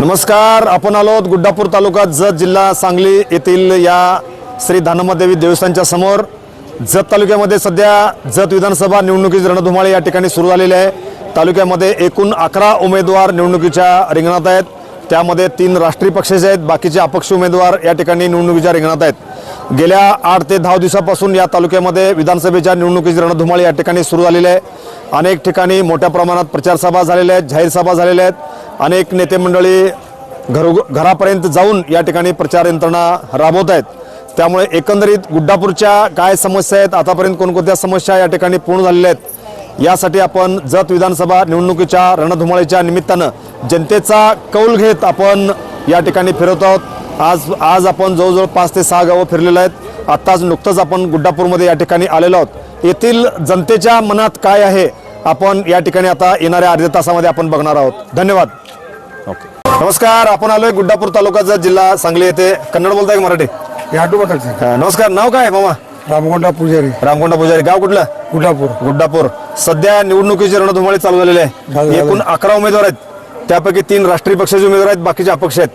नमस्कार आपण आलो गुड्डापूर तालुका जत जिल्हा सांगली येथील या श्री धानमादेवी देवस्थानच्या समोर. जत तालुक्यामध्ये सध्या जत विधानसभा निवडणुकीची रणधुमाळी या ठिकाणी सुरू झालेली आहे. तालुक्यामध्ये एकूण अकरा उमेदवार निवडणुकीच्या रिंगणात आहेत. त्यामध्ये तीन राष्ट्रीय पक्षाचे आहेत बाकीचे अपक्ष उमेदवार या ठिकाणी निवडणुकीच्या रिंगणात आहेत. गेल्या आठ ते दहा दिवसापासून या तालुक्यामध्ये विधानसभेच्या निवडणुकीची रणधुमाळी या ठिकाणी सुरू झालेली आहे. अनेक ठिकाणी मोठ्या प्रमाणात प्रचार सभा झालेल्या आहेत जाहीर सभा झालेल्या आहेत. अनेक नेते मंडळी घरो घरापर्यंत जाऊन या ठिकाणी प्रचार यंत्रणा राबवत आहेत. त्यामुळे एकंदरीत गुड्डापूरच्या काय समस्या आहेत आतापर्यंत कोणकोणत्या समस्या या ठिकाणी पूर्ण झालेल्या आहेत यासाठी आपण जत विधानसभा निवडणुकीच्या रणधुमाळीच्या निमित्तानं जनतेचा कौल घेत आपण या ठिकाणी फिरवत आहोत. आज आज आपण जवळजवळ पाच ते सहा गावं फिरलेलं आहेत. आत्ताच नुकतंच आपण गुड्डापूरमध्ये या ठिकाणी आलेलो आहोत. येथील जनतेच्या मनात काय आहे? आपण या ठिकाणी आता येणाऱ्या अर्ध्या तासामध्ये आपण बघणार आहोत. धन्यवाद. ओके नमस्कार आपण आलोय गुड्डापूर तालुक्याचा जिल्हा सांगली येथे. कन्नड बोलताय का मराठी? नमस्कार. नाव काय मामा? रामगोंडा पुजारी. रामकोंडा पुजारी. गाव कुठलं? गुडापूर गुड्डापूर. सध्या निवडणुकीची रणधुमाळी चालू झालेली झालं, आहे. एकूण अकरा उमेदवार आहेत. त्यापैकी तीन राष्ट्रीय पक्षाचे उमेदवार आहेत बाकीचे अपक्ष आहेत.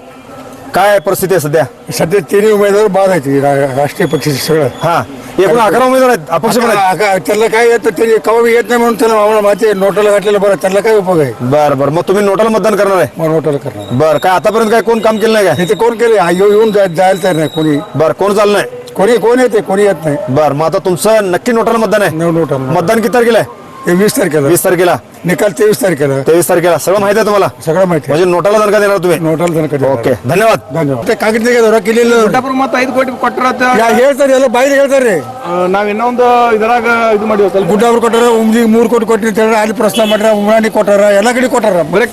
काय परिस्थिती आहे सध्या? सध्या तिन्ही उमेदवार बाद आहेत रा- राष्ट्रीय पक्षाचे सगळं. हा. एकूण अकरा उमेदवार आहेत अपक्ष पण आहेत. त्याला काय येतं त्याने कवा येत नाही म्हणून त्याला आम्हाला माहिती आहे नोटाला घातलेलं बरं त्याला काय उपयोग आहे? बर बर. मग तुम्ही नोटाला मतदान करणार आहे? मग नोटाला करणार बर काय आतापर्यंत काय कोण काम केलं नाही काय? ते कोण केले? येऊन जायला तयार नाही कोणी. बर कोण चाललं नाही? कोणी कोण येते कोणी येत नाही. बर मग आता तुमचं नक्की नोटाला मतदान आहे? नोटाला. मतदान किती तारखेला आहे? हे वीस तारखेला वीस तारखेला निकाल तेवीस तारखेला तेवीस तारखेला सगळं माहिती आहे तुम्हाला सगळं माहिती आहे म्हणजे नोटाला दणका देणार तुम्ही नोटाला जण कधी ओके धन्यवाद ಧನ್ಯವಾದ ಮತ್ತೆ ಕಾಗದ ಹೊರ ಕಿಲಿಲ್ಲ ಗುಡ್ಡಾಪುರ ಮತ್ತು ಐದು ಕೋಟಿ ಕೊಟ್ಟಿರತ್ತ ಯಾ ಹೇಳ್ತಾರೆ ಎಲ್ಲ ಬಾಯಿಗೆ ಹೇಳ್ತಾರೆ ನಾವ್ ಇನ್ನೊಂದು ಇದರಾಗ ಇದು ಮಾಡಿವಿ ಸ್ವಲ್ಪ ಗುಡ್ಡಾವ್ರು ಕೊಟ್ಟಾರ ಉಮ್ಜಿಗೆ ಮೂರು ಕೋಟಿ ಕೊಟ್ಟಿರ್ತಾರೆ ಅಲ್ಲಿ ಪ್ರಶ್ನೆ ಮಾಡ್ಯಾರ ಉಮ್ರಾಣಿ ಕೊಟ್ಟಾರ ಎಲ್ಲ ಕಡೆ ಕೊಟ್ಟಾರ ಬರೀ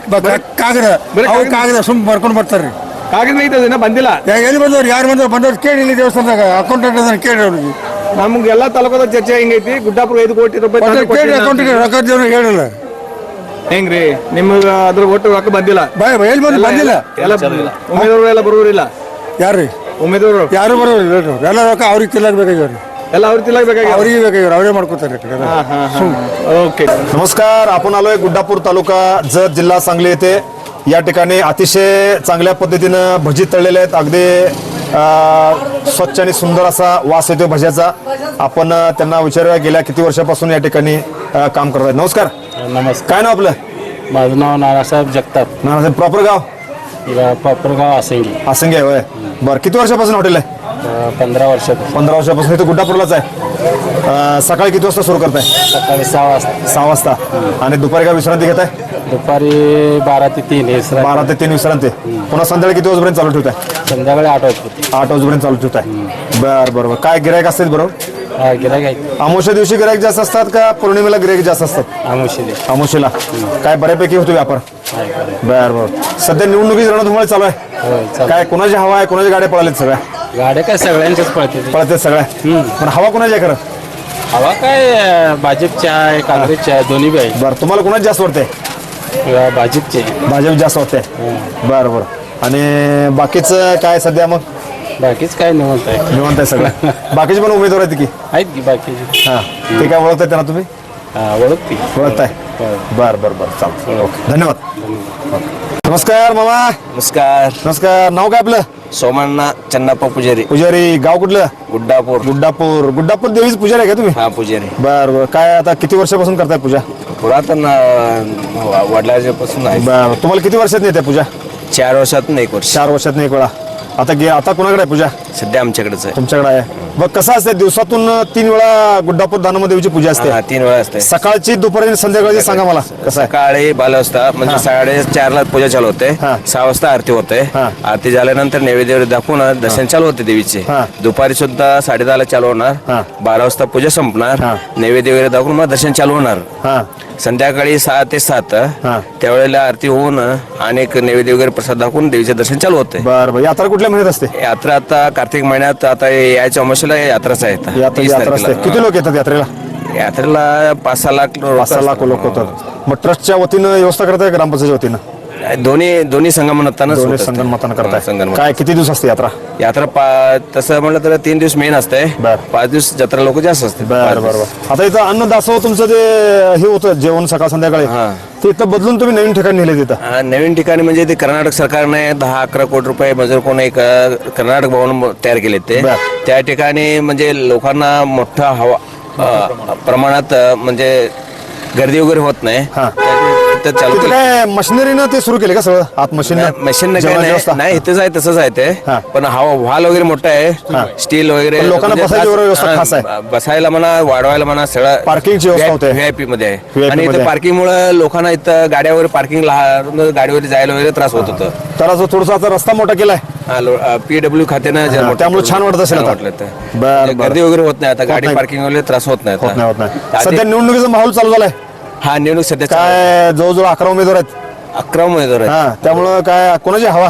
ಕಾಗದ ಬರೀ ಅವು ಕಾಗದ. ಕಾಗದ ಸುಮ್ ಬರ್ಕೊಂಡು ಬರ್ತಾರ್ರಿ ಕಾಗದ ಐತದ ಇನ್ನ ಬಂದಿಲ್ಲ ಯಾ ಎಲ್ಲಿ ಬಂದವ್ರು ಯಾರು ಬಂದವ್ರು ಬಂದವ್ರು ಕೇಳಿ ಇಲ್ಲಿ ದೇವಸ್ಥಾನದಾಗ ಅಕೌಂಟೆಂಟ್ ಅದನ್ನ ಕೇಳಿ ಅವ್ರಿಗೆ ನಮ್ಗೆ ಎಲ್ಲಾ ತಾಲೂಕದ ಚರ್ಚೆ ಹಿಂಗೈತಿ ಗುಡ್ಡಾಪುರ ಐದು ಕೋಟಿ ರೂಪಾಯಿ ಮತ್ತೆ ತಂದು ಕೇಳಿ ಕೊಟ್ಟಿಲ್ಲ. ಅಕೌಂಟಿಗೆ ರೊಕ್ಕ ದೇವ್ರು ಹೇಳಿಲ್ಲ ಹೆಂಗ್ರಿ ನಿಮ್ಗ ಅದ್ರ ಒಟ್ಟು ರೊಕ್ಕ ಬಂದಿಲ್ಲ ಬಾಯ್ ಎಲ್ಲಿ ಬಂದು ಬಂದಿಲ್ಲ ಎಲ್ಲ ಉಮೇದವಾರು ಎಲ್ಲ ಬರುವುರಿಲ್ಲ ಯಾರ್ರಿ ಉಮೇದವಾರು ಯಾರು ಬರೋರು ಹೇಳ್ರಿ ಎಲ್ಲ ರೊಕ್ಕ ಅವ್ರಿಗೆ ತಿಲ್ಲಾಗಬೇಕಾಗ್ಯಾವ್ರಿ ಎಲ್ಲ ಅವ್ರ ತಿಲ್ಲಾಗ ಬೇಕಾಗಿ ಅವ್ರಿಗೆ ಬೇಕಾಗ್ಯಾವ್ರಿ ಅವರೇ ಮಾಡ್ಕೋತಾರೆ ಈ ಕಡೆ ಎಲ್ಲ. ಓಕೆ नमस्कार आपण आलोय गुड्डापूर तालुका जत जिल्हा सांगली येथे या ठिकाणी अतिशय चांगल्या पद्धतीनं भजी तळलेले आहेत अगदी अं, स्वच्छ आणि सुंदर असा वास येतो भज्याचा. आपण त्यांना विचारूया गेल्या किती वर्षापासून या ठिकाणी काम करत आहेत नमस्कार. नमस्कार. काय नाव आपलं? माझं नाव नानासाहेब जगताप. नानासाहेब प्रॉपर गाव? गा- पापरगाव आसंगी. आसंगी आहे होय. बरं किती वर्षापासून हॉटेल आहे? पंधरा वर्षात पंधरा वर्षापासून इथं गुड्डापूरलाच आहे. सकाळी किती वाजता सुरू करताय? सकाळी सहा वाजता. सहा वाजता. आणि दुपारी काय विश्रांती घेताय? दुपारी बारा ते तीन हे सर. बारा ते तीन विश्रांती. पुन्हा संध्याकाळी किती वाजेपर्यंत चालू ठेवताय? संध्याकाळी आठ वाजता आठ वाजेपर्यंत चालू ठेवताय. बर बरोबर काय गिरायक असतील बरोबर हा गिरायक आहे अमावस्या दिवशी गिरायक जास्त असतात का पौर्णिमेला गिरायक जास्त असतात? आमुशी दे अमावस्येला. काय बऱ्यापैकी होतो व्यापार? बरं. बर बर. सध्या निवडणुकीची रणधुमाळी चालू आहे. होय चाल. काय कोणाची हवा आहे? कोणाच्या गाड्या पळाल्यात सगळ्या? गाड्या काय सगळ्यांच्याच पळते पळतात सगळ्या. पण हवा कोणाची आहे खरं? हवा काय अं, भाजपची आहे काँग्रेसची आहे दोन्ही बी आहे. बरं तुम्हाला कोणाची जास्त वाटते किंवा भाजपची. भाजप जास्त वाटते बरं बरं. आणि बाकीचं काय सध्या मग? बाकीच काय निवंत आहे. निवंत आहे सगळं. बाकीचे पण उमेदवार आहेत की? आहेत की बाकीची? हां. ते काय ओळखताय त्यांना तुम्ही? हा ओळखती. ओळखताय? बर बर बर. चालतं ओके. धन्यवाद. नमस्कार मामा. नमस्कार. नमस्कार. नाव काय आपलं? सोमण्णा चन्नप्पा पुजारी. पुजारी. गाव कुठलं? गुड्डापूर. गुड्डापूर. गुड्डापूर देवीच पुजारी आहे का तुम्ही? हा पुजारी. बर बर. काय आता किती वर्षापासून करताय पूजा? पुरातन अं, वडिलाच्या पासून आहे. बर. तुम्हाला किती वर्षात येते पूजा? चार वर्षातून एक वर्ष. चार वर्षात एक वेळा. आता गे आता कोणाकडे आहे पूजा? सध्या आमच्याकडेच आहे. तुमच्याकडे आहे. बघ कसं असते दिवसातून तीन वेळा गुड्डापूर दानोमा देवीची पूजा असते. हा, तीन वेळा असते. सकाळची दुपारी आणि संध्याकाळची सांगा मला कसं आहे? सकाळी बारा वाजता म्हणजे साडे चार ला पूजा चालू होते. हा. सहा वाजता आरती होते. हा. आरती झाल्यानंतर नैवेद्य दाखवून दर्शन चालू होते देवीचे. हा. दुपारी सुद्धा साडे दहाला चालू हा. होणार बारा वाजता पूजा संपणार. हा. नैवेद्य वगैरे दाखवून मग दर्शन चालू होणार. हा. संध्याकाळी सहा ते सात हा. त्यावेळेला आरती होऊन अनेक नैवेद्य वगैरे प्रसाद दाखवून देवीचे दर्शन चालू होते. बर बर. यात्रा कुठल्या महिन्यात असते? यात्रा आता कार्तिक महिन्यात आता याच्या अमावस्याला यात्राच आहे आता. यात्रा तीस यात्रा असते. तारखेला. किती लोक येतात यात्रेला? यात्रेला पाच सहा लाख पाच सहा लाख लोक होतात. मग ट्रस्टच्या वतीनं व्यवस्था करताय ग्रामपंचायतच्या वतीनं? दोन्ही दोन्ही संगमतानं दोन्ही संगणमतानं करताय. संगणमत काय किती दिवस असते यात्रा? यात्रा पा तसं म्हणलं तर तीन दिवस मेन असते बर. पाच दिवस जत्रा लोक जास्त असते बर बर आता इथं अन्न दासो तुमचं जे हे होतं जेवण सकाळ संध्याकाळी हा. ते इथं बदलून तुम्ही नवीन ठिकाणी नेले तिथं? नवीन ठिकाणी म्हणजे ते कर्नाटक सरकारने दहा अकरा कोटी रुपये मंजूर करून एक अ, कर्नाटक भवन तयार केले ते. बर. त्या ठिकाणी म्हणजे लोकांना मोठा हवा अ, प्रमाणात अ, म्हणजे गर्दी वगैरे होत नाही. हा. तिथं चालू तिथं काय मशिनरीनं ते सुरू केले का सगळं आत मशीन मशीन नाही इथेच आहे तसंच आहे ते हा. पण हवा व्हाल वगैरे मोठं आहे स्टील वगैरे पण लोकांना म्हणजे बसायची खास- वगैरे व्यवस्था हा, खास आहे. ब- बसायला म्हणा वाढवायला म्हणा सगळं पार्किंगची व्यवस्था होते. व्हीआयपी मध्ये VIP आणि मध्ये इथं आहे. पार्किंग मुळे लोकांना इथं गाड्या वगैरे पार्किंग गाडीवर जायला वगैरे त्रास होत होतं तर जो थोडासा आता रस्ता मोठा केलाय पीडब्ल्यू खात्यानं जे हा, मोठं त्यामुळे छान वाटत असेल आता. वाटलं ते. बर, म्हणजे बर. गर्दी वगैरे होत नाही आता गाडी नाही. पार्किंग वगैरे त्रास होत नाही होत नाही होत आता नाही आधी- सध्या निवडणुकीचा माहोल चालू झालाय हा निवडणूक सध्या चालू आहे. काय जवळजवळ अकरा उमेदवार आहेत. अकरा उमेदवार आहेत. हा त्यामुळं काय कोणाची हवा?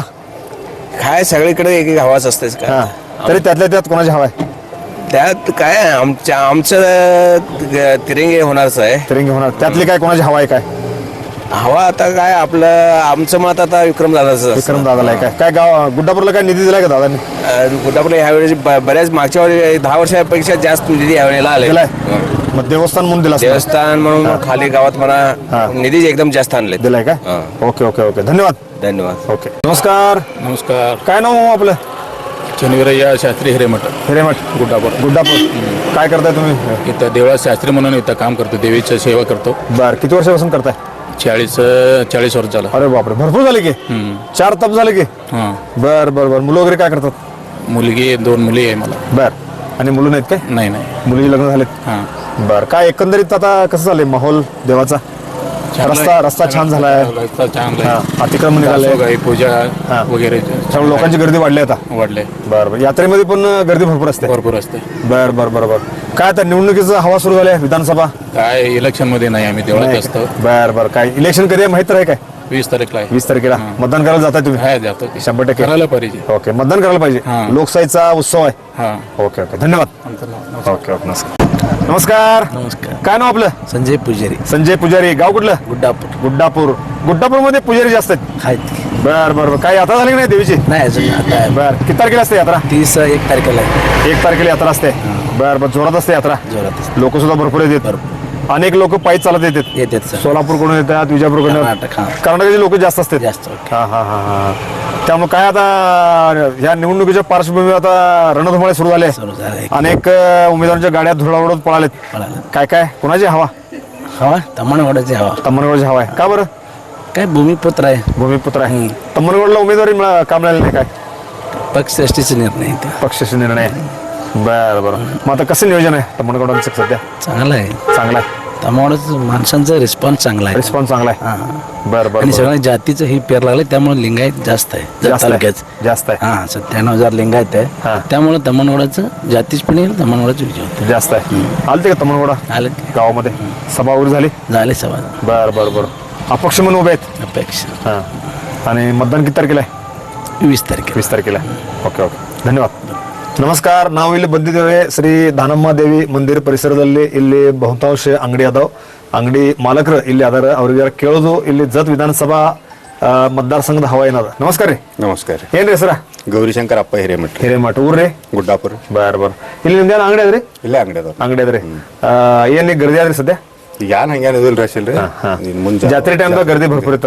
काय सगळीकडे एक एक हवाच असतेच हा काय तरी त्यातल्या त्यात कोणाची हवा आहे? त्यात काय आमच्या आमचं तिरंगे होणारच आहे. तिरंगी होणार. त्यातली काय कोणाची हवा आहे काय? हवा आता काय आपलं आमचं मत आता विक्रम दादाचं विक्रम दादाला आहे काय? काय गाव गुड्डापूरला काय निधी दिलाय का दादांनी? कुठं ह्यावेळेस ब- बऱ्याच मागच्या वेळी दहा वर्षापेक्षा जास्त निधी यावेळेला आले दिलाय. मग देवस्थान म्हणून दिला. देवस्थान म्हणून खाली गावात हा. म्हणा निधी एकदम जास्त आणले दिलाय काय हा. Okay okay okay. धन्यवाद. धन्यवाद. ओके. नमस्कार. नमस्कार. काय नाव आपलं? शनिवारय्या शास्त्री हिरेमठ. हिरेमठ. गुड्डापूर. गुड्डापूर. काय करताय तुम्ही? इथं देवळात शास्त्री म्हणून इथं काम करतो देवीची सेवा करतो. बर. किती वर्षापासून करताय? चाळीस चाळीस वर्ष झालं. अरे बापरे. भरपूर झाले की. चार तप झाले की? हां. बर बर बर. मुलं वगैरे काय करतात? मुलगी दोन मुली आहे मला. बर. आणि मुलं नाहीत काय? नाही नाही. मुलीचे लग्न झालेत? हां. बर काय एकंदरीत आता कसं झालंय माहोल देवाचा? रस्ता रस्ता छान झालाय. रस्ता छान हा, अतिक्रमण निघाले साफसफाई, पूजा हा. वगैरे त्यामुळे लोकांची गर्दी वाढली आता. वाढले. बर बर. यात्रेमध्ये पण गर्दी भरपूर असते. भरपूर असते. बर बर बर बर. काय आता निवडणुकीचं हवा सुरू झाली आहे विधानसभा? काय इलेक्शनमध्ये नाही आम्ही देवळात असतो. बर बर. काय इलेक्शन कधी आहे? माहीत आहे काय? वीस तारीखला आहे. वीस तारखेला? मतदान करायला जाताय तुम्ही? आहे जातो की. शंभर टक्के. करायला पाहिजे. ओके मतदान करायला पाहिजे. हा. लोकशाहीचा उत्सव आहे. हां. Okay okay. धन्यवाद. आमचं नाव- ओके ओके नमस्कार. नमस्कार. नमस्कार. काय नाव आपलं? संजय पुजारी. संजय पुजारी. गाव कुठलं? गुड्डापूर. गुड्डापूर. गुड्डापूरमध्ये पुजारी जास्त आहेत. आहेत बर बर बर. काय यात्रा झाली की नाही देवीची? नाही अजून आता आहे. बर. किती तारखेला असते यात्रा? तीस एक तारखेला आहे. एक तारखेला यात्रा असते. बर बर. जोरात असते यात्रा? जोरात असते. लोक सुद्धा भरपूर येतात. अनेक लोक पायी चालत येतात. येतात सर. सोलापूरकडून येतात विजापूरकडून कर्नाटक, हा. कर्नाटकाचे लोक जास्त असतात. जास्त. हा हा हा हा. त्यामुळे काय आता ह्या निवडणुकीच्या पार्श्वभूमीवर आता रणधुमाळे सुरू झाले. सुरू. अनेक अ, उमेदवारांच्या गाड्या धुळावडत पळालेत. काय काय? कोणाची हवा? हवा? तमणवाड्याची हवा. तम्मनगडची हवा आहे. का बरं? काय भूमिपुत्र आहे. भूमिपुत्र आहे. तम्मनगडला उमेदवारी मिळा- का मिळाली नाही काय? पक्षश्रेष्ठीचा निर्णय तो. पक्षाचे निर्णय आहे. बरं बरं. मग आता कसं नियोजन आहे तमणगडांचं सध्या? चांगलं आहे. चांगला आहे? त्यामुळेच माणसांचा रिस्पॉन्स चांगला आहे. रिस्पॉन्स चांगला आहे. बरं बरं आणि सगळ्या जातीचं हे पेर लागलं त्यामुळे लिंगायत जास्त आहे. जास्त आहे. तालुक्यात जास्त आहे. हा सत्त्याण्णव हजार लिंगायत आहे. त्यामुळे तमनगडाचं जातीच पण येईल तमनगडाचं विजय जास्त आहे. आलते का तमणगोडा आलं गावामध्ये? सभा वगैरे झाली? झाले सभा. बरं बरं बरं. अपक्ष म्हणून उभे आहेत? अपेक्षा. हां. आणि मतदान किती तारखेला आहे? वीस तारखे वीस तारखेला आहे. Okay okay. धन्यवाद. ನಮಸ್ಕಾರ ನಾವು ಇಲ್ಲಿ ಬಂದಿದ್ದೇವೆ ಶ್ರೀ ದಾನಮ್ಮ ದೇವಿ ಮಂದಿರ ಪರಿಸರದಲ್ಲಿ. ಇಲ್ಲಿ ಬಹುತಾಂಶ ಅಂಗಡಿ ಅದಾವ. ಅಂಗಡಿ ಮಾಲಕರು ಇಲ್ಲಿ ಅದಾರ. ಅವ್ರಿಗೆ ಕೇಳೋದು ಇಲ್ಲಿ ಜತ್ ವಿಧಾನಸಭಾ ಮತದಾರ ಸಂಘದ ಹವಾ ಏನದ. ನಮಸ್ಕಾರ ರೀ. ನಮಸ್ಕಾರ ಏನ್ರಿ ಹೆಸರ ಗೌರಿಶಂಕರ್ ಅಪ್ಪ ಹಿರೇಮಠ. ಹಿರೇಮಠ ಊರ್ರಿ ಗುಡ್ಡಾಪುರ. ಬಾರ್ ಬಾರ್. ಇಲ್ಲಿ ನಿಮ್ದೇನು ಅಂಗಡಿ ಅದ್ರಿ ಇಲ್ಲ ಅಂಗಡಿ ಅದಾವ ಅಂಗಡಿ ಅದ್ರಿ ಏನ್ ಗರ್ದಿ ಆದ್ರಿ ಸದ್ಯ? ಯಾನ್ ಹಂಗೇನ್ ಇದಿಲ್ಲ ರಶ್ ಇಲ್ರಿ. ಮುಂಜಾನೆ ಜಾತ್ರೆ ಟೈಮ್ ಗರ್ದಿ ಭರ್ಪೂರ್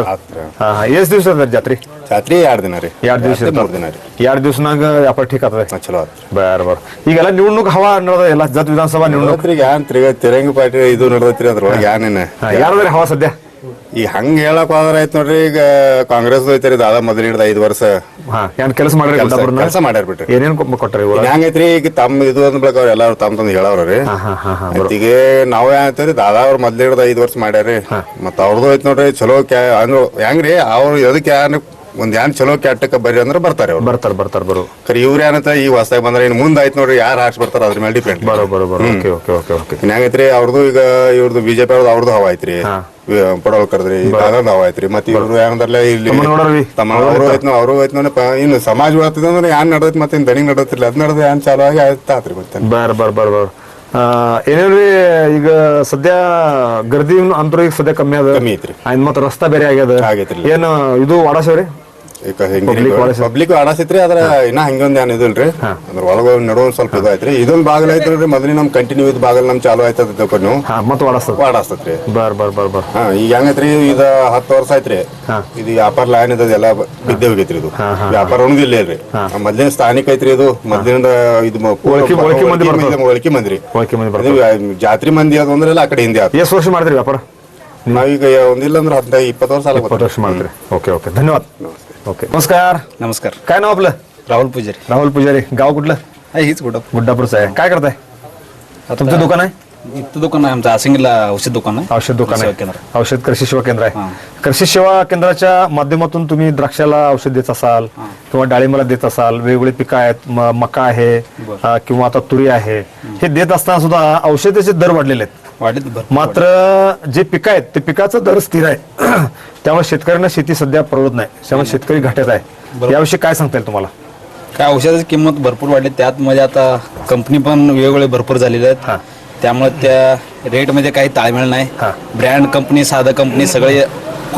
ಹಾ. ಎಷ್ಟ್ ದಿವಸ ಅದ ಜಾತ್ರಿ? ರಾತ್ರಿ ಎರಡು ದಿನ ರೀ. ಎರಡು ದಿವಸ ಮೂರು ದಿನ ರೀ. ಎರಡು ದಿವಸನಾಗ ವ್ಯಾಪಾರ ಠೀಕ್ ಆಗ್ತದೆ ಚಲೋ ಆತ್ರಿ. ಬರ್ ಬರ್ ಈಗೆಲ್ಲ ನಿವಣ್ಣುಕ್ ಹವಾ ನಡ್ದ ಎಲ್ಲ ಜತ್ ವಿಧಾನಸಭಾ ನಿವಣ್ಣುಕ್ ಇವತ್ರಿಗೆ ಏನ್ ತಿರ್ಗ ತಿರಂಗ ಪಾರ್ಟಿ ಇದು ನಡೆದೈತ್ರಿ ಅದ್ರೊಳಗೆ ಏನೇನ ಯಾರದ್ರಿ ಹವಾ ಸದ್ಯ? ಈಗ ಹಂಗ ಹೇಳಕ್ ಹೋದ್ರ ಆಯ್ತು ನೋಡ್ರಿ ಈಗ ಕಾಂಗ್ರೆಸ್ ಐತ್ರಿ ದಾದಾ ಮೊದಲು ಹಿಡ್ದ ಐದು ವರ್ಷ. ಏನ್ ಕೆಲಸ ಮಾಡ್ರಿ ಕೆಲಸ ಮಾಡ್ಯಾರ ಬಿಟ್ರಿ. ಏನೇನ್ ಕೊಬ್ಬ ಕೊಟ್ರಿ ಇವ್ರು? ಹೆಂಗೈತ್ರಿ ಈಗ ತಮ್ಮ ಇದು ಅಂದ್ ಬಳಕ ಅವ್ರ ಎಲ್ಲಾರು ತಮ್ಮ ತಂದು ಹೇಳವ್ರಿ ಹಾ ಹಾ ಹಾ ಹಾ ಈಗ ನಾವ್ ಏನಂತೀರಿ ದಾದಾ ಅವ್ರ ಮೊದ್ಲು ಹಿಡ್ದ ಐದು ವರ್ಷ ಮಾಡ್ಯಾರಿ ಮತ್ತ ಅವ್ರದ್ದು ಐತ್ ನೋಡ್ರಿ ಚಲೋ ಕ್ಯಾ ಅಂದ್ರ ಹೆಂಗ್ರಿ ಅವ್ರು ಎದಕ್ಕೆ ಒಂದ್ ಏನ್ ಚಲೋ ಕ್ಯಾಟಕ್ಕೆ ಬರ್ರಿ ಅಂದ್ರೆ ಬರ್ತಾರೆ ಬರ್ತಾರೆ ಬರ್ತಾರೆ ಬರ್ತಾರ ಬರು. ಕರೆ ಇವ್ರು ಏನಂತ ಈ ಹೊಸದಾಗ ಬಂದ್ರೆ ಇನ್ನು ಮುಂದೆ ಆಯ್ತು ನೋಡ್ರಿ ಯಾರು ಹಾಕ್ಸ್ ಬರ್ತಾರ ಅದ್ರ ಮೇಲೆ ಡಿಪೆಂಡ್ ಬರೋ ಬರೋ ಬರೋ. Okay okay okay okay. ಅವ್ರದ್ದು ಈಗ ಇವ್ರದ್ದು ಬಿಜೆಪಿ ಅವ್ರದ್ದು ಅವ್ರದ್ದು ಹವಾ ಐತ್ರಿ ಪಡೋಲ್ ಕರ್ದ್ರಿ ಅದೊಂದು ಹವಾ ಐತ್ರಿ ಮತ್ತೆ ಇವ್ರು ಏನಂದ್ರೆ ಇಲ್ಲಿ ತಮ್ಮ ನೋಡ್ರಿ. ತಮ್ಮ ಅವರು ಐತ್ ಅವರು ಇನ್ನು ಸಮಾಜ ಬೆಳತದ ಅಂದ್ರೆ ಯಾನ್ ನಡದೈತಿ ಮತ್ತೆ ಇನ್ನು ದಣಿಗ್ ಅದ್ ನಡ್ದು ಯಾನ್ ಚಾಲು ಆಗಿ ಆಯ್ತಾತ್ರಿ ಮತ್ತೆ ಬರ್ ಬರ್ ಬರ್ ಬರ್. ಏನೇನ್ರಿ ಈಗ ಸದ್ಯ ಗರ್ದಿ ಅಂತರ ಈಗ ಸದ್ಯ ಕಮ್ಮಿ ಅದ. ಕಮ್ಮಿ ಐತ್ರಿ. ಮತ್ತೆ ರಸ್ತಾ ಬೇರೆ ಆಗ್ಯದ. ಏನು ಇದು ವಾಡಾಸವ್ರಿ? ಈಗ ಪಬ್ಲಿಕ್ ಅಣಸಿತ್ರಿ ಆದ್ರ ಇನ್ನ ಹಂಗೊಂದ್ ಏನ್ ಇದಿಲ್ರಿ. ಅಂದ್ರ ಒಳಗ ನಡುವ ಸ್ವಲ್ಪ ಇದಾಯ್ತ್ರಿ ಇದೊಂದ್ ಬಾಗಲ್ ಐತ್ರಿ ಮೊದ್ಲಿ ನಮ್ ಕಂಟಿನ್ಯೂ ಇದ್ ಬಾಗಲ್ ನಮ್ ಚಾಲು ಆಯ್ತದ ತಿಳ್ಕೊಂಡು ನೀವು ಮತ್ತೆ ಓಡಾಸ್ತತ್ರಿ ಬರ್ ಬರ್ ಬರ್ ಬರ್. ಈಗ ಹೆಂಗೈತ್ರಿ ಇದ ಹತ್ತು ವರ್ಷ ಐತ್ರಿ ಇದು ವ್ಯಾಪಾರ ಲೈನ್ ಇದ ಎಲ್ಲಾ ಬಿದ್ದೆ ಹೋಗೈತ್ರಿ ಇದು. ವ್ಯಾಪಾರ ಒಣಗಿಲ್ಲ ರೀ ಮೊದ್ಲಿನ ಸ್ಥಾನಿಕ ಐತ್ರಿ ಇದು. ಮೊದ್ಲಿನ ಇದು ಒಳಕಿ ಮಂದ್ರಿ ಜಾತ್ರಿ ಮಂದಿ ಅದು ಅಂದ್ರೆ ಆ ಕಡೆ ಹಿಂದೆ ಎಷ್ಟು ವರ್ಷ ಮಾಡಿದ್ರಿ ವ್ಯಾಪಾರ? ನಾವೀಗ ಒಂದಿಲ್ಲ ಅಂದ್ರೆ ಹದಿನೈದು ಇಪ್ಪತ್ತು ವರ್ಷ ವರ್ಷ ಮಾಡಿದ್ರಿ ಓಕೆ ಓಕೆ. ಧನ್ಯವಾದ. ओके नमस्कार. नमस्कार. काय नाव आपलं? राहुल पुजारी. राहुल पुजारी. गाव कुठलं? हीच कुठं? गुड्डापूरचं आहे. काय करताय? तुमचं दुकान आहे? इथं दुकान आहे आमचं. आसिंगला औषध दुकान आहे. औषध दुकान सेवा आहे केंद्र. औषध कृषी सेवा केंद्र. आहे. कृषी सेवा केंद्राच्या माध्यमातून तुम्ही द्राक्षाला औषध देत असाल किंवा डाळिंबाला देत असाल वेगवेगळी पिकं आहेत म- मका आहे अं, किंवा आता तुरी आहे. हे देत असताना सुद्धा औषधाचे दर वाढलेले आहेत. वाढीत भरपूर मात्र जे पिकं आहेत ते पिकाचा दर स्थिर आहे. त्यामुळे शेतकऱ्यांना शेती सध्या परवडत नाही. त्यामुळे शेतकरी घाट्यात आहे. याविषयी काय सांगता येईल तुम्हाला? काय औषधाची किंमत भरपूर वाढली. त्यात मध्ये आता कंपनी पण वेगवेगळे भरपूर झालेले आहेत. त्यामुळे त्या रेटमध्ये काही ताळमेळ नाही. ब्रँड कंपनी साधं कंपनी सगळे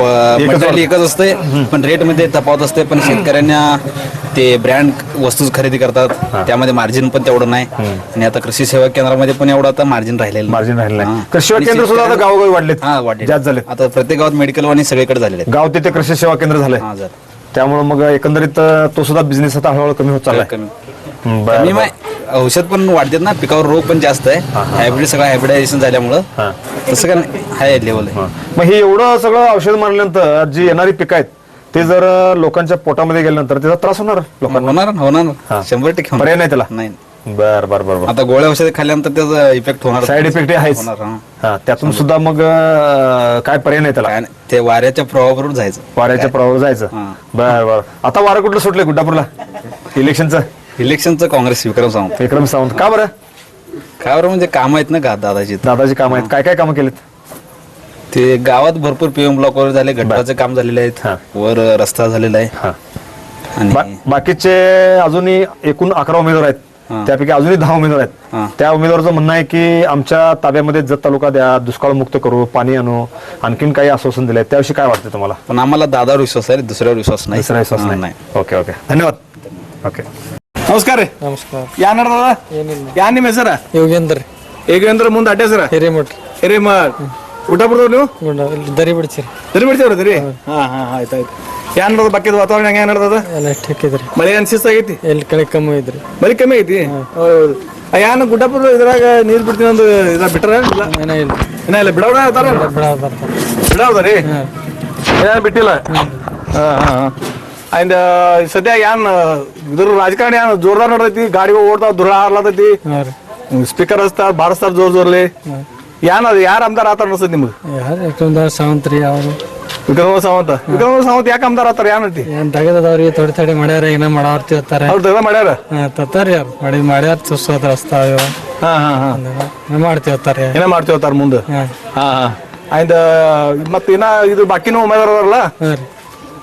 मटेरियल एकच असते पण रेटमध्ये तफावत असते पण शेतकऱ्यांना ते ब्रँड वस्तू खरेदी करतात. त्यामध्ये मार्जिन पण तेवढं नाही. आणि आता कृषी सेवा केंद्रामध्ये पण एवढं आता मार्जिन राहिलेलं. मार्जिन राहिलं नाही. हां. कृषी सेवा केंद्र सुद्धा आता गावोगावी वाढलेत. हा वाढले जास्त झालेत. आता प्रत्येक गावात मेडिकल वाणी सगळीकडे झालेले गाव तिथे कृषी सेवा केंद्र झालंय. हा जर त्यामुळे मग एकंदरीत तो सुद्धा बिझनेस आता हळूहळू कमी होत चाललाय. कमी. बरं, औषध पण वाढतात ना पिकावर रोग पण जास्त आहे. हायब्रिड सगळं हायब्रिडायझेशन झाल्यामुळं. तसं काय नाही, हाय लेवल आहे. मग हे एवढं सगळं औषध मारल्यानंतर जी येणारी पिकं आहेत ते जर अं, लोकांच्या पोटामध्ये गेल्यानंतर त्याचा त्रास होणार लोकांना? होणार ना, होणार. ना. शंभर टक्के होणार. पर्याय नाही त्याला? नाही. बर बर बर आता गोळ्या औषध खाल्ल्यानंतर त्याचा इफेक्ट होणार. साईड इफेक्ट आहेच. होणार हा. हा त्यातून सुद्धा मग अं, काय पर्याय नाही त्याला? काय नाही, ते वाऱ्याच्या प्रवाहाबरोबर जायचं. वाऱ्याच्या प्रवाह जायचं. हा. बर बर. आता वारं कुठलं सुटलंय गुड्डापूरला? इलेक्शनचं? इलेक्शनचं काँग्रेस विक्रम सावंत विक्रम सावंत का बरं? काय बरं म्हणजे काम आहेत ना का दादाची दादाची काम आहेत. काय काय कामं केलीत? ते गावात भरपूर पीएम ब्लॉक वर झाले गटाचे काम झालेले हा. आहेत वर रस्ता झालेला आहे. हा. आणि बाकीचे अजूनही एकूण अकरा उमेदवार आहेत. हा. त्यापैकी अजूनही दहा उमेदवार हा. आहेत त्या उमेदवाराचं म्हणणं आहे की आमच्या ताब्यामध्ये जत तालुका द्या दुष्काळ मुक्त करू पाणी आणू आणखीन काही आश्वासन दिलंय. त्याविषयी काय वाटतं तुम्हाला? पण आम्हाला दादावर विश्वास आहे दुसऱ्यावर विश्वास नाही. दुसरा विश्वास हा, नाही. Okay okay. धन्यवाद. ओके. ನಮಸ್ಕಾರ ರೀ. ನಮಸ್ಕಾರ. ಯಾನ್ ನಡ್ದದ ಯಾನ್ ನಿಮ್ಮ ಹೆಸರ? ಯೋಗೇಂದ್ರ ಯೋಗೇಂದ್ರ ಮುಂದೆ ಅಡ್ಡ ಹೆಸರ? ಹಿರೇಮಠ ಹಿರೇ ಊಟಪುರದವ್ರು ನೀವು? ದರಿ ಇಲ್ಲಿ ದರಿ ಬಿಡ್ಸಿರಿ ದರಿ ಬಿಡ್ತೇವ್ರಿ ರೀ ಹಾ ಹಾ ಆಯ್ತು ಆಯ್ತು. ಯಾನ್ ನಡ್ದ ಬಾಕಿದ ವಾತಾವರಣ ಹೆಂಗ್ ನಡ್ದದ? ಎಲ್ಲ ಠೇಕಿದ್ರಿ ಮಳೆ ಅನ್ಸಿಸ್ ಆಗೈತಿ? ಎಲ್ಲಿ ಕಡೆ ಕಮ್ಮಿ ಇದ್ರಿ ಮಳೆ ಕಮ್ಮಿ ಐತಿ? ಹೌದು ಯಾನ್ ಗುಡ್ಡಪುರ ಇದ್ರಾಗ ನೀರ್ ಬಿಡ್ತೀನಿ ಒಂದು ಇದ ಬಿಟ್ರ ಇಲ್ಲ? ಏನ ಇಲ್ಲ. ಬಿಡವ್ರ ರೀ ಏನ್ ಬಿಟ್ಟಿಲ್ಲ? ಹಾ ಹಾ ಹಾ. ಅಂಡ್ ಸದ್ಯ ಏನ್ ಇದ್ರ ರಾಜಕಾರಣ ಏನ್ ಜೋರ್ದಾರ್ ನೋಡೈತಿ ಗಾಡಿ ಓಡ್ತಾವ ದುರ ಹಾರ್ಲತೈತಿ. ರೀ. ಸ್ಪೀಕರ್ ಹಚ್ತಾರ ಬಾರಿಸ್ತಾರ ಜೋರ್ ಜೋರ್ಲಿ. ಏನ್ ಅದು ಯಾರ ಅಮ್ದಾರ ಆತ ಅನ್ಸತ್ ನಿಮ್ಗೆ? ಯಾರು ಯಾಕಂದ್ರೆ ಸಾವಂತ್ರಿ ಅವರು. ವಿಕ್ರಮ ಸಾವಂತ? ವಿಕ್ರಮ ಸಾವಂತ ಯಾಕೆ ಆಮದಾರ ಆತಾರ ಏನ್ ಐತಿ ಏನ್ ತೆಗೆದವ್ರಿಗೆ ತೊಡಿ ತಡಿ ಮಾಡ್ಯಾರ ಏನ ಮಾಡಾರ್ತಿ ಹೋಗ್ತಾರೆ ಅವ್ರು ತೆಗ್ದ ಮಾಡ್ಯಾರ? ತತ್ತಾರ ಯಾರು ಮಾಡಿ ಮಾಡ್ಯಾರ ಸುಸ್ತಾರ ರಸ್ತಾ ಇವ ಹಾ ಹಾ ಹಾ. ಮಾಡ್ತಿ ಹೋಗ್ತಾರೆ ಏನ ಮಾಡ್ತೀವಿ ತಾರ ಮುಂದೆ? ಹಾಂ. ಹಾ ಆಯ್ತ ಮತ್ತ ಇನ್ನ ಇದು ಬಾಕಿನೂ ರೀ.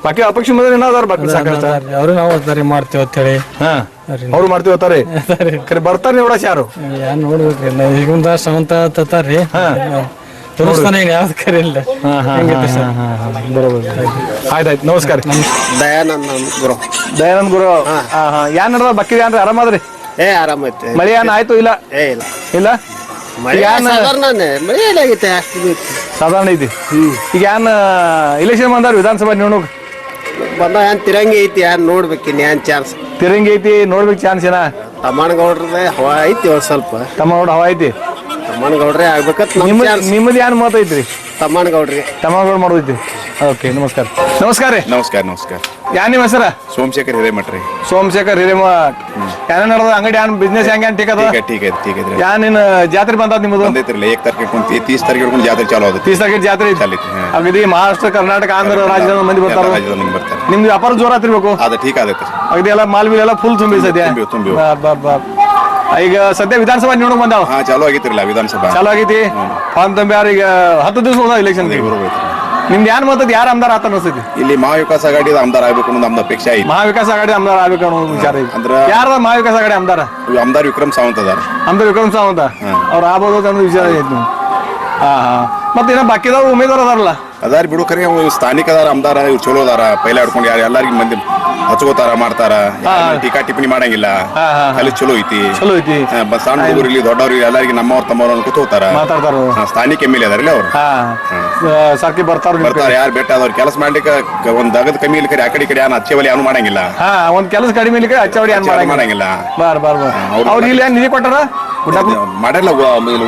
ಬಾಕಿ ಅಪೇಕ್ಷೆ ಮೊದಲು ಏನಾದ್ರು ಅದಾರ ಬಾಕಿ ಸಾಕಷ್ಟ? ಅವರು ನಾವು ಸರಿ ಮಾಡ್ತೀವಿ ಅಂತೇಳಿ. ಹಾ ಅವ್ರು ಮಾಡ್ತೀವಿ ಹೋಗ್ತಾರೆ ಖರೆ ಕರೆ ಬರ್ತಾರ ನೀವು ಯಾರು? ಯಾರು ನೋಡ್ಬೇಕ್ರಿ ನಾವು ಈಗಿಂದ ಸಾವಂತ ತತ್ತಾರ್ರಿ ತೋರಿಸ್ತಾನೆ ಈಗ ಯಾವ್ದು ಕರೆ ಇಲ್ಲ. ಹೆಂಗೈತಿ ಆಯ್ತಾಯ್ತು ನಮಸ್ಕಾರ. ದಯಾನಂದ ಗುರು. ದಯಾನಂದ್ ಗುರು ಹಾ. ಹಾ ಯಾನ್ ನಡ್ದ ಬಾಕಿ ಯಾನ್ರಿ? ಆರಾಮದ್ರಿ ಏ ಆರಾಮೈತೆ ಮಳಿ ಏನ್ ಆಯ್ತು ಇಲ್ಲ? ಏ ಇಲ್ಲ. ಇಲ್ಲ? ಮಳೆ ಯಾನ್ ಸಾಧಾರಣನೇ ಮಳೆ ಏನಾಗೈತೆ ಅಷ್ಟು ಸಾಧಾರಣ ಐತಿ ಈಗ ಏನ್ ಇಲೆಕ್ಷನ್ ಬಂದಾರ ವಿಧಾನಸಭಾ ನಿವಣುಕ್ ಬಂದ ಏನ್ ತಿರಂಗಿ ಐತಿ ಏನ್ ನೋಡ್ಬೇಕಿನ್ ಏನ್ ಚಾನ್ಸ್ ತಿರಂಗಿ ಐತಿ ನೋಡ್ಬೇಕು ಚಾನ್ಸ್ ಏನ? ತಮ್ಮನಗೌಡ್ರದೇ ಹವಾ ಐತಿ ಒಂದ್ ಸ್ವಲ್ಪ. ತಮ್ಮ ಗೌಡ್ರೆ ಹವಾ ಐತಿ? ತಮ್ಮನಗೌಡ್ರೆ ಗೌಡ್ರೆ ನಿಮ್ಮದು ಏನ್ ಮಾತೈತ್ರಿ ಐತ್ರಿ? ತಮ್ಮಣ್ಣಗೌಡ್ರಿ ತಮ್ಮಗಳು ಮಾಡೋದೈತಿ ಓಕೆ ನಮಸ್ಕಾರ. ನಮಸ್ಕಾರ ರೀ. ನಮಸ್ಕಾರ ನಮಸ್ಕಾರ. ಯಾ ನಿಮ್ಮ ಹೆಸರ? ಸೋಮಶೇಖರ್ ಹಿರೇಮಠ ರೀ. ಸೋಮಶೇಖರ್ ಹಿರೇಮ ಏನ ನಡೆದ ಅಂಗಡಿ ಏನ್ ಬಿಸ್ನೆಸ್ ಹೆಂಗ್ ಏನ್ ಯಾ ಅದ? ಜಾತ್ರೆ ಬಂದದ ನಿಮ್ಮದು? ಬಂದೈತ್ರಿ ಏಕ್ ತಾರೀಕು ಕುಂತಿ ತೀಸ್ ತಾರೀಕು ಹಿಡ್ಕೊಂಡು ಜಾತ್ರೆ ಚಾಲು ಆಗುತ್ತೆ ತೀಸ್ ತಾರೀಕು ಜಾತ್ರೆ ಐತಿ ಚಾಲಿತ್ತು, ಅಗದಿ ಮಹಾರಾಷ್ಟ್ರ ಕರ್ನಾಟಕ ಆಂಧ್ರ ರಾಜ್ಯದ ಮಂದಿ ಬರ್ತಾರ ರಾಜ್ಯದವ್ರು ಬರ್ತಾರೆ. ನಿಮ್ದು ವ್ಯಾಪಾರ ಜೋರ ಆತಿರ್ಬೇಕು ಅದು ಠೀಕ್ ಆಗುತ್ತೆ ಅಗದಿ ಎಲ್ಲ ಮಾಲ್ ಬೀಲ್ ಎಲ್ಲ ಫುಲ್ ತುಂಬಿ ಸದ್ಯ? ತುಂಬಿ ತುಂಬಿವ್. ಬಾ ಬಾ. ಈಗ ಸದ್ಯ ವಿಧಾನಸಭಾ ನಿವಣುಕ್ ಬಂದಾವ. ಹಾ ಚಾಲು ಆಗೈತಿರಲ್ಲ ವಿಧಾನಸಭಾ. ಚಾಲೂ ಆಗೈತಿ? ಫಾರ್ಮ್ ತಂಬ್ಯಾರ ಯಾರು ಈಗ ಹತ್ತು ದಿವಸ ಹೋದ ಇಲೆಕ್ಷನ್ ನಿಮ್ದು ಏನ್ ಮತ್ತದ ಯಾರು ಆಮದಾರ ಆತ ಅನಿಸ್ತೈತಿ ಇಲ್ಲಿ ಮಹಾವಿಕಾಸ್ ಅಗಾಡಿ ಆಮದಾರ ಆಗ್ಬೇಕು ಅನ್ನೋದು ನಮ್ದು ಅಪೇಕ್ಷೆ ಐತಿ ಮಹಾವಿಕಾಸ್ ಆಘಾಡಿ ಆಮದಾರ ಆಗ್ಬೇಕು ಅನ್ನೋ ವಿಚಾರ ಐತಿ. ಅಂದ್ರ- ಯಾರದ ಮಹಾವಿಕಾಸ್ ಅಗಾಡಿ ಆಮದಾರ ಆಮದಾರ್ ವಿಕ್ರಮ್ ಸಾವಂತ್ ಅದಾರ. ಅಮದಾರ ವಿಕ್ರಮ್ ಸಾವಂತ? ಅವ್ರು ಆಗ್ಬೋದು ಅನ್ನೋ ವಿಚಾರ ಐತಿ. ಹಾ ಹಾ. ಮತ್ತೆ ಇನ್ನ ಬಾಕಿದವ್ರು ಉಮೇದವಾರ ಅದಾರಲ್ಲ? ಅದಾರ ಬಿಡು ಕರೆ ಅವು ಸ್ಥಾನಿಕ ಅದಾರ ಆಮದಾರ ಇವ್ರು ಚಲೋ ಅದಾರ ಪೈಲ ಹಿಡ್ಕೊಂಡು ಯಾರು ಎಲ್ಲಾರಿಗೆ ಮಂದಿ ಹಚ್ಕೋತಾರ ಮಾಡ್ತಾರ. ಟೀಕಾ ಟಿಪ್ಪಣಿ ಮಾಡಂಗಿಲ್ಲ. ಅಲ್ಲಿ ಚಲೋ ಐತಿ. ಚಲೋ ಐತಿ. ಸಣ್ಣ ಹುಡುಗರು ಇಲ್ಲಿ ದೊಡ್ಡವ್ರಿಗೆ ಎಲ್ಲಾರ್ಗಿ ನಮ್ಮವ್ರ ತಮ್ಮವ್ರ ಅನ್ಕೋತ ಹೋಗ್ತಾರ ಮಾತಾಡ್ತಾರ ಅವ್ರು. ಹಾ, ಸ್ಥಾನಿಕ ಎಂ ಎಲ್ ಅದಾರಲ್ಲ ಅವ್ರು. ಬರ್ತಾರ ಬರ್ತಾರ ಯಾರು ಬೆಟ್ಟ ಆದವ್ರು ಕೆಲಸ ಮಾಡ್ಲಿಕ್ಕೆ ಒಂದ್ ದಗದ ಕಮ್ಮಿ ಇಲ್ಲಿ ಕಡೆ ಆ ಕಡೆ ಈ ಕಡೆ ಯಾರು ಹಚ್ಚೇವಲ್ಲಿ ಏನು ಮಾಡಂಗಿಲ್ಲ. ಹಾ ಒಂದ್ ಕೆಲಸ ಕಡಿಮೆ ಇಲ್ಲಿ ಕಡೆ ಮಾಡಂಗಿಲ್ಲ. ಬಾರ್ ಬಾರ್ ಬಾರ್. ಅವ್ರು- ಇಲ್ಲಿ ಏನ್ ನಿಧಿ ಕೊಟ್ಟಾರ? ಮಾಡ್ಯಾರ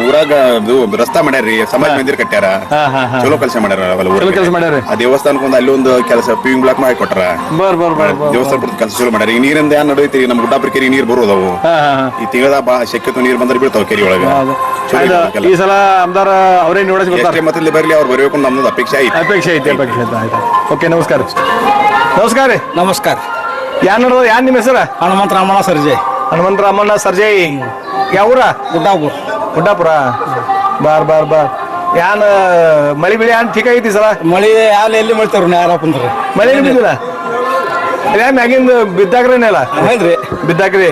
ಊರಾಗ ಇದು ರಸ್ತಾ ಮಾಡ್ಯಾರ್ರಿ ಸಮಾಜ ಮಂದಿರ ಕಟ್ಟ್ಯಾರ. ಹಾ, ಹಾ, ಹಾ. ಚಲೋ ಕೆಲಸ ಮಾಡ್ಯಾರ. ಕೆಲ್ಸ ಮಾಡ್ಯಾರ. ಆ ದೇವಸ್ಥಾನಕ್ಕೆ ಒಂದು ಅಲ್ಲಿ ಒಂದು ಕೆಲಸ ಪಿವಿಂಗ್ ಬ್ಲಾಕ್ ಮಾಡಿ ಕೊಟ್ಟಾರ. ಬರ್ ಬರ್ ಬರ್ ದೇವಸ್ಥಾನ ಕೆಲಸ ಚಲೋ ಮಾಡ್ಯಾರ. ಈ ನೀರಿಂದ ಏನ್ ನಡೈತಿ ನಮ್ಮ ಗುಡ್ಡಾಪುರ ಕೆರೆ ನೀರ್ ಬರೋದವು ಈ ತಿಂಗಳ ಬಾ ಶಕ್ಯತು ನೀರ್ ಬಂದ್ರೆ ಬೀಳ್ತಾವ ಕೆರೆ ಒಳಗ. ಈ ಸಲ ಆಮದಾರ ಅವರೇ ನೋಡಿಸ್ ಬರ್ತಾರ ಮತ್ತಲ್ಲಿ ಬರ್ಲಿ ಅವ್ರು ಬರಬೇಕು ನಮ್ದು ಅಪೇಕ್ಷೆ ಐತಿ. ಅಪೇಕ್ಷೆ ಐತಿ ಅಪೇಕ್ಷೆ ಓಕೆ ನಮಸ್ಕಾರ. ನಮಸ್ಕಾರ ರೀ. ನಮಸ್ಕಾರ. ಯಾನ್ ನೋಡೋದು? ಯಾನ್ ನಿಮ್ಮ ಹೆಸರು? ಹನುಮಂತ ರಾಮಣ್ಣ ಸರ್ಜೆ. ಹನುಮಂತ ರಾಮಣ್ಣ ಸರ್ಜೈ. ಯಾವೂರ ಗುಡ್ಡಾಪುರ ಗುಡ್ಡಾಪುರ. ಬಾರ್ ಬಾರ್ ಬಾರ್. ಯಾನ್ ಮಳಿ ಬೆಳಿ ಯಾನ್ ಠೀಕ್ ಐತಿ ಸಲ? ಮಳಿ ಯಾನ್ ಎಲ್ಲಿ ಮಾಡ್ತಾರ ಯಾರಪ್ಪಂದ್ರೆ ಮಳಿ ಬಿದ್ದಿಲ್ಲ ಯಾ ಮ್ಯಾಗಿಂದ ಬಿದ್ದಾಕ್ರೇನೆಲ್ಲ ಹೌದ್ರಿ ಬಿದ್ದಾಕ್ರಿ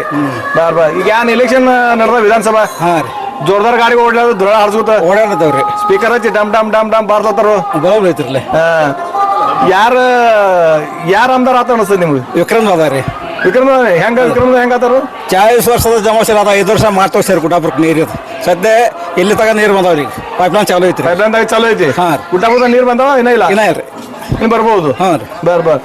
ಬಾರ್ ಬಾರ್. ಈಗ ಯಾನ್ ಎಲೆಕ್ಷನ್ ನಡೆದ ವಿಧಾನಸಭಾ? ಹಾ ರೀ. ಜೋರ್ದಾರ್ ಗಾಡಿ ಓಡ್ಲಾದ ದುರ ಹಾಡ್ಸ್ಕೊತ ಓಡಾಡದವ್ರಿ ಸ್ಪೀಕರ್ ಹಚ್ಚಿ ಡಮ್ ಡಮ್ ಡಮ್ ಡಮ್ ಬಾರ್ಲತ್ತಾರು ಬರೋಬ್ರಿ ಹಾ. ಯಾರ ಯಾರ ಅಂದಾರ ಆತ ಅನಿಸ್ತದೆ ನಿಮ್ಗೆ? ವಿಕ್ರಮ್ ಅದಾರಿ. ವಿಕ್ರಮ ಹೆಂಗ ವಿಕ್ರಮ ಹೆಂಗ ಆತಾರು ಚಾಳೀಸ್ ವರ್ಷದ ಜಮಾಸರ್ ಅದ ಐದು ವರ್ಷ ಮಾಡ್ತಾವ ಸರ್ ಗುಡ್ಡಾಪುರಕ್ಕೆ ನೀರು ಇದು ಸದ್ಯ ಇಲ್ಲಿ ತಗ ನೀರು ಬಂದಾವ್ರಿ ಪೈಪ್ಲೈನ್ ಚಾಲು ಐತ್ರಿ. ಪೈಪ್ಲೈನ್ದಾಗ ಚಾಲೂ ಐತಿ? ಹಾ. ಗುಡ್ಡಾಪುರದ ನೀರು ಬಂದವ ಇನ್ನ ಇಲ್ಲ? ಇನ್ನ ಇಲ್ರಿ. ಇನ್ನು ಬರ್ಬೋದು? ಹಾಂ ರೀ. ಬರ್ ಬರ್.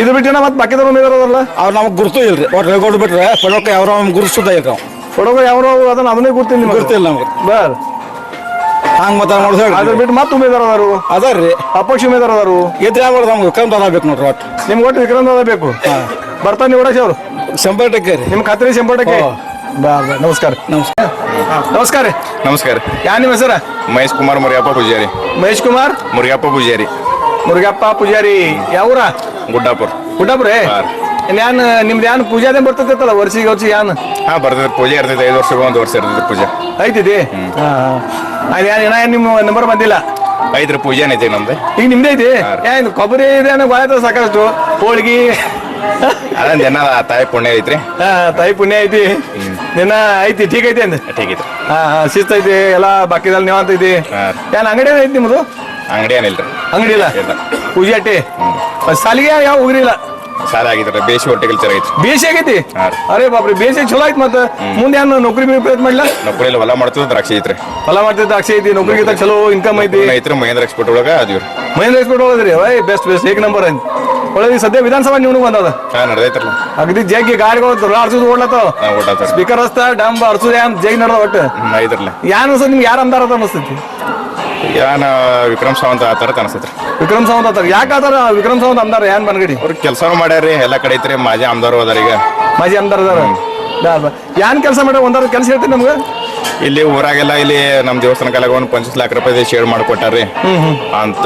ಇದು ಬಿಟ್ಟಿನ ಮತ್ತೆ ಬಾಕಿದವ್ರು ಉಮೇದಾರ ಅದಲ್ಲ ಅವ್ರು ನಮಗೆ ಗುರುತು ಇಲ್ರಿ. ಒಟ್ಟು ರೇಗೋಡ್ ಬಿಟ್ರೆ ಪಡೋಕೆ ಯಾವ ಗುರುಸುದ ಇರ್ತಾವ ಕೊಡೋಗ ಯಾವ ಅದನ್ನ ಅದನ್ನೇ ಗೊತ್ತಿಲ್ಲ ನಿಮ್ಗೆ? ಗುರುತಿಲ್ಲ ನಮ್ಗೆ. ಬರ್. ಹಂಗ್ ಮತ್ತೆ ಅದ್ರ ಮಾಡಿದ್ರೆ ಬಿಟ್ಟು ಮತ್ತೆ ಉಮೇದಾರ ಅದಾರು. ಅದಾರ್ರಿ ಅಪಕ್ಷ ಉಮೇದಾರ ಅದಾರು ಇದ್ರೆ ಯಾವಾಗ ನಮ್ಗೆ. ವಿಕ್ರಮ್ ಅದ ಬೇಕು ನೋಡ್ರಿ ಒಟ್ಟು. ನಿಮ್ಗೆ ಒಟ್ಟು ವಿಕ್ರಮ ಅದ ಬೇಕು? ಬರ್ತಾನೆ ನೀವು ಅವರು? ಶಂಬರ್ ಟಕ್ಕೆ ರೀ. ನಿಮ್ ಖಾತ್ರಿ ಶಂಬರ್ ಟಕ್ಕೆ? ನಮಸ್ಕಾರ. ನಮಸ್ಕಾರ. ನಮಸ್ಕಾರ. ರೀ. ನಮಸ್ಕಾರ ಯಾ ನಿಮ್ಮ ಹೆಸರ? ಮಹೇಶ್ ಕುಮಾರ್ ಮುರಿಯಪ್ಪ ಪೂಜಾರಿ. ಮಹೇಶ್ ಕುಮಾರ್? ಮುರಿಯಪ್ಪ ಪೂಜಾರಿ. ಮುರುಗಪ್ಪ ಪೂಜಾರಿ. ಯಾವೂರ ಗುಡ್ಡಾಪುರ. ಗುಡ್ಡಾಪುರೇ ಏನ್ ಯಾನ್ ನಿಮ್ದು ಯಾನ್ ಪೂಜಾದೇ ಬರ್ತೈತಲ್ಲ ವರ್ಷಿಗೆ ವರ್ಷ ಯಾನ್? ಹಾ ಬರ್ತದೆ ಪೂಜೆ ಇರ್ತೈತೆ ಐದು ವರ್ಷ ಒಂದು ವರ್ಷ ಇರ್ತೈತೆ ಪೂಜೆ. ಐತಿದಿ? ಅದು ಯಾನ್ ಏನ ನಿಮ್ಮ ನಂಬರ್ ಬಂದಿಲ್ಲ? ಐದ್ರ ಪೂಜೆ ಏನೈತಿ ನಮ್ದು. ಈಗ ನಿಮ್ದೇ ಐತಿ? ಹಾ. ಏನ್ ಕೊಬ್ಬರಿ ಇದೆ ಅನ್ನೋ ಸಾಕಷ್ಟು. ಹೋಳ್ಗಿ ಅದಂದ ಏನ ತಾಯಿ ಪುಣ್ಯ ಐತ್ರಿ? ಹಾ, ತಾಯಿ ಪುಣ್ಯ ಐತಿ. ನಿನ್ನ ಐತಿ ಠೀಕ್ ಐತಿ ಅಂದ್ರೆ ಠೀಕ್ ಐತಿ ಹಾ ಹಾ ಶಿಸ್ತ್ ಐತಿ ಎಲ್ಲ ಬಾಕಿದಲ್ಲಿ ನೀವು ಅಂತ ಐತಿ. ಏನ್ ಅಂಗಡಿ ಐತಿ ನಿಮ್ದು? ಅಂಗಡಿ ಏನಿಲ್ರಿ ಅಂಗಡಿ ಇಲ್ಲ. ಪೂಜೆ ಅಟ್ಟಿ? ಸಾಲಿಗೆ ಯಾವ ಹೋಗಿರಿಲ್ಲ ಸಾಲ ಆಗಿದ್ರೆ ಬೇಸಿ ಹೊಟ್ಟೆಗೆ ಐತ್ರಿ. ಬೇಸಿ ಆಗೈತಿ. ಅರೆ ಬಾಪ್ರಿ ಬೇಸಿ ಚಲೋ ಐತಿ ಮತ್ತೆ. ಮುಂದೆ ಏನು ನೌಕರಿ ಪ್ರಯತ್ನ ಮಾಡಿಲ್ಲ ನೌಕರಿ ಹೊಲ ಮಾಡ್ತದ ದ್ರಾಕ್ಷಿ ಐತ್ರಿ. ಹೊಲ ಮಾಡ್ತದ ದ್ರಾಕ್ಷಿ ಐತಿ ನೌಕರಿಗಿಂತ ಚಲೋ ಇನ್ಕಮ್ ಐತಿ. ಐತ್ರಿ ಮಹೇಂದ್ರ ಎಕ್ಸ್ಪೋರ್ಟ್ ಒಳಗ ಅದಿವ್ರಿ ಮಹೇಂದ್ರ ಎಕ್ಸ್ಪೋರ್ಟ್ ಒಳಗ್ರಿ ವೈ ಬೆಸ್ಟ್ ಬೆಸ್ಟ್ ಏಕ್ ನಂಬರ್ ಐತಿ ಒಳಗೆ ಸದ್ಯ ವಿಧಾನಸಭಾ ನಿಮ್ಗೆ ಬಂದದ ಹಾ ನಡ್ದೈತ್ರಲ್ಲ ಅಗದಿ ಜಗ್ಗಿ ಗಾಡಿಗಳು ಅರ್ಸುದು ಓಡ್ಲತ್ತಾವ. ಓಡಾತಾರ ಸ್ಪೀಕರ್ ಹಸ್ತ ಡಮ್ ಅರ್ಸುದ ಏನ್ ಜಗ್ ನಡ್ದ ಒಟ್ಟು. ಹ್ಮ್ ಐತ್ರಲ್ಲ ಯಾನ್ ಅನ್ಸದ್ ನಿಮ್ಗೆ ಯಾರು ಅಂದಾರ ಅಂತ ಅನಿಸ್ತೈತಿ? ಯಾನ ವಿಕ್ರಮ್ ಸಾವಂತ ಆತರ ಅನ್ಸತ್ರಿ ವಿಕ್ರಮ್ ಸಾವಂತ್ ಆತರ ಯಾಕೆ ಆತಾರ ವಿಕ್ರಮ್ ಸಾವಂತ್ ಅಂದಾರ ಏನ್ ಬನ್ಗಡಿ ಅವ್ರ ಕೆಲಸ ಮಾಡ್ಯಾರ್ರಿ ಎಲ್ಲ ಕಡೆ ಐತ್ರಿ ಮಾಜಿ ಆಮದಾರು ಅದಾರ ಈಗ. ಮಾಜಿ ಅಂದಾರ ಅದಾರ ಏನ್. ಯಾನ್ ಕೆಲಸ ಮಾಡ್ಯಾರ ಒಂದಾರ ಕೆಲಸ ಹೇಳ್ತೀನಿ ನಮ್ಗೆ? ಇಲ್ಲಿ ಊರಾಗೆಲ್ಲ ಇಲ್ಲಿ ನಮ್ ದೇವಸ್ಥಾನ ಕಾಲಾಗ ಒಂದು ಪಂಚ ಲಾಖ ರೂಪಾಯಿ ಶೇರ್ ಮಾಡ್ಕೊಟ್ಟಾರ್ರಿ. ಅಂತ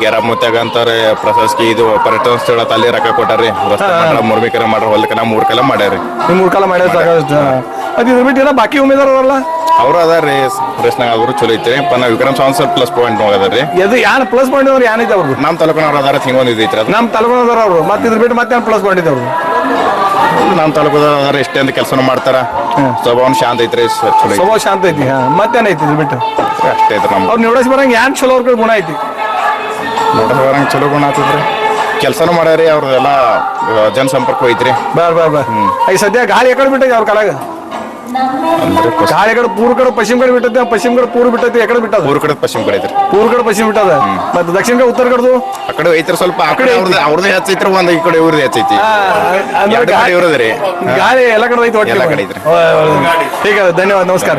ಕೇರ ಮುತ್ಯಾಗ ಅಂತಾರೆ ಪ್ರಶಸ್ತಿ ಇದು ಪರ್ಯಟನ ಸ್ಥಳ ತಲೆ ರೊಕ್ಕ ಕೊಟ್ಟಾರ್ರಿ. ರಸ್ತೆ ಮಾಡ್ರ ಮಾಡ್ರಿ ಹೊಲಕ್ಕ ನಾವು ಮೂರ್ ಕಲ ಮಾಡ್ಯಾರಿ ಮೂರ್ ಕಾಲ ಮಾಡ್ಯಾರ ಅದು ಇದ್ರ ಬಿಟ್ಟು ಏನೋ ಬಾಕಿ ಉಮೇದಾರಲ್ಲ ಅವ್ರು ಅದಾರ್ರಿ ಪ್ರಶ್ನೆ ಅವರು ಚಲೋ ಐತ್ರಿ. ಪನ್ನ Vikram song sir plus point ಹೋಗದಾರ್ರಿ ಇದು ಯಾನ್ ಪ್ಲಸ್ ಪಾಯಿಂಟ್ ಅವ್ರು ಯಾನ್ ಇದ್ದವ್ರು ನಮ್ಮ ನಮ್ ಅದಾರ ಅದಾರ ಒಂದು ಇದೈತ್ರಿ ಅದು. ನಮ್ ತಲಗೊಂಡ್ ಅದಾರ ಅವ್ರು. ಮತ್ತೆ ಇದ್ರ ಬಿಟ್ಟು ಮತ್ತೆ ಪ್ಲಸ್ ಪಾಯಿಂಟ್ ಇದ್ದವ್ರು ನಮ್ಮ ನಮ್ ತಾಲೂಕದ ಅದಾರ ಎಷ್ಟೇ ಅಂತ ಕೆಲಸನ ಮಾಡ್ತಾರ. ಸ್ವಭಾವನ ಶಾಂತ ಐತ್ರಿ ಸ- ಚಲೋ ಐತ್ರಿ. ಸ್ವಭಾವ ಶಾಂತ ಐತಿ ಹಾ. ಮತ್ತೇನ್ ಐತಿ ಇದು ಬಿಟ್ಟು? ಅಷ್ಟೇ ಐತ್ರಿ ನಮ್ ಅವ್ರು ನಿವಡಿಸಿ ಬರಂಗ ಯಾನ್ ಚಲೋ ಅವ್ರ ಕಡೆ ಗುಣ ಐತಿ? ನೋಡೋರಂಗ್ ಚಲೋ ಗುಣ ಆತದ್ರಿ. ಕೆಲಸನೂ ಮಾಡ್ಯಾರಿ ಅವ್ರದೆಲ್ಲ ಜನಸಂಪರ್ಕ ಐತ್ರಿ. ಬಾರ್ ಬಾರ್ ಬಾರ್ ಐ ಸದ್ಯ ಗಾಳಿ ಎಕಡೆ ಬಿಟ್ಟೈತಿ ಅವ್ರ ಕಾಲಾಗ? ಅಂದ್ರೆ ಪಸ್- ಗಾಳಿ ಕಡೆ ಪೂರ್ವ ಕಡೆ ಪಶ್ಚಿಮ ಕಡೆ ಬಿಟ್ಟೈತಿ ಪಶ್ಚಿಮ ಕಡೆ ಪೂರ್ವ ಬಿಟ್ಟೈತಿ ಎಕಡೆ ಬಿಟ್ಟದ ಊರ್ ಕಡೆ ಪಶ್ಚಿಮ ಕಡೆ ಐತ್ರಿ ಪೂರ್ವ ಕಡೆ ಪಶ್ಚಿಮ ಬಿಟ್ಟದ ಮತ್ತೆ ದಕ್ಷಿಣ ಕಡೆ ಉತ್ತರ ಕಡೆದು ಆ ಕಡೆ ಐತ್ರಿ ಸ್ವಲ್ಪ ಆ ಕಡೆ ಐತಿ. ಅವ್ರದ್ದು ಅವ್ರದ್ದು ಹೆಚ್ಚೈತ್ರಿ ಒಂದ್ ಈ ಕಡೆ ಇವ್ರದ್ದು ಹೆಚ್ಚೈತಿ ಆ, ಅಂದ್ರೆ ಎರಡು ಕಡೆ ಗಾಳಿ- ಇವ್ರದ್ರಿ ಗಾಳಿ ಎಲ್ಲ ಕಡೆ ಐತಿ ಒಟ್ಟಿಗೆ ಎಲ್ಲ ಕಡೆ ಐತ್ರಿ. ठीक है धन्यवाद नमस्कार